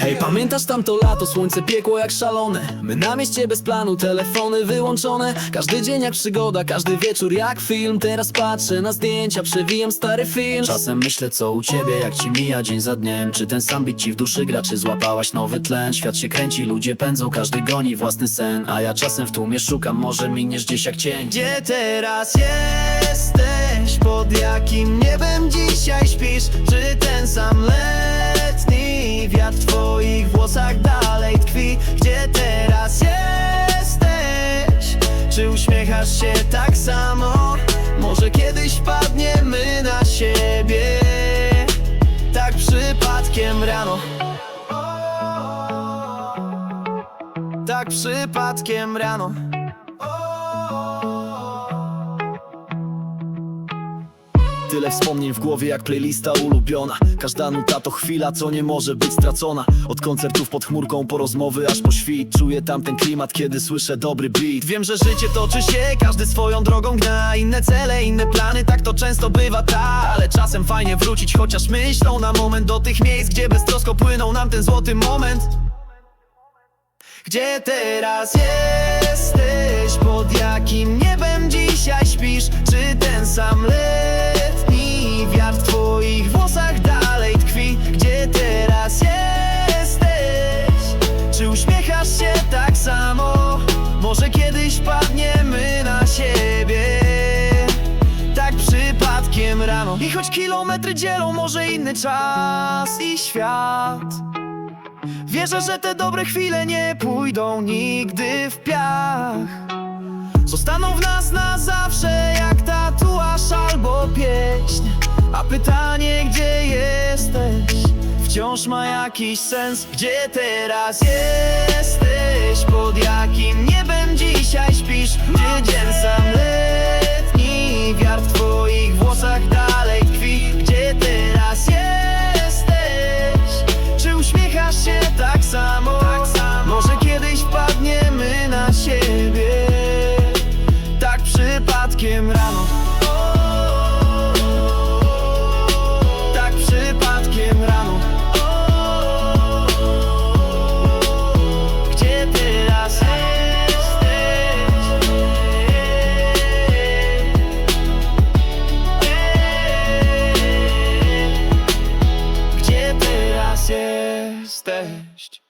Hej, pamiętasz tamto lato, słońce piekło jak szalone. My na mieście bez planu, telefony wyłączone. Każdy dzień jak przygoda, każdy wieczór jak film. Teraz patrzę na zdjęcia, przewijam stary film. Czasem myślę co u ciebie, jak ci mija dzień za dniem. Czy ten sam bit ci w duszy gra, czy złapałaś nowy tlen? Świat się kręci, ludzie pędzą, każdy goni własny sen. A ja czasem w tłumie szukam, może miniesz gdzieś jak cień. Gdzie teraz jesteś? Pod jakim niebem dzisiaj śpisz? Czy ten sam letni uśmiechasz się tak samo? Może kiedyś padniemy na siebie. Tak przypadkiem rano. Tak przypadkiem rano Tyle wspomnień w głowie jak playlista ulubiona. Każda nuta to chwila, co nie może być stracona. Od koncertów pod chmurką po rozmowy aż po świt. Czuję tamten klimat, kiedy słyszę dobry beat. Wiem, że życie toczy się, każdy swoją drogą gna. Inne cele, inne plany, tak to często bywa ta Ale czasem fajnie wrócić, chociaż myślą na moment Do tych miejsc, gdzie beztrosko płynął nam ten złoty moment. Gdzie teraz jesteś? Pod jakim niebem dzisiaj śpisz? Czy ten sam letni padniemy na siebie. Tak przypadkiem rano. I choć kilometry dzielą może inny czas i świat Wierzę, że te dobre chwile nie pójdą nigdy w piach. Zostaną w nas na zawsze jak tatuaż albo pieśń. A pytanie, gdzie jesteś, wciąż ma jakiś sens Gdzie teraz jesteś, stashed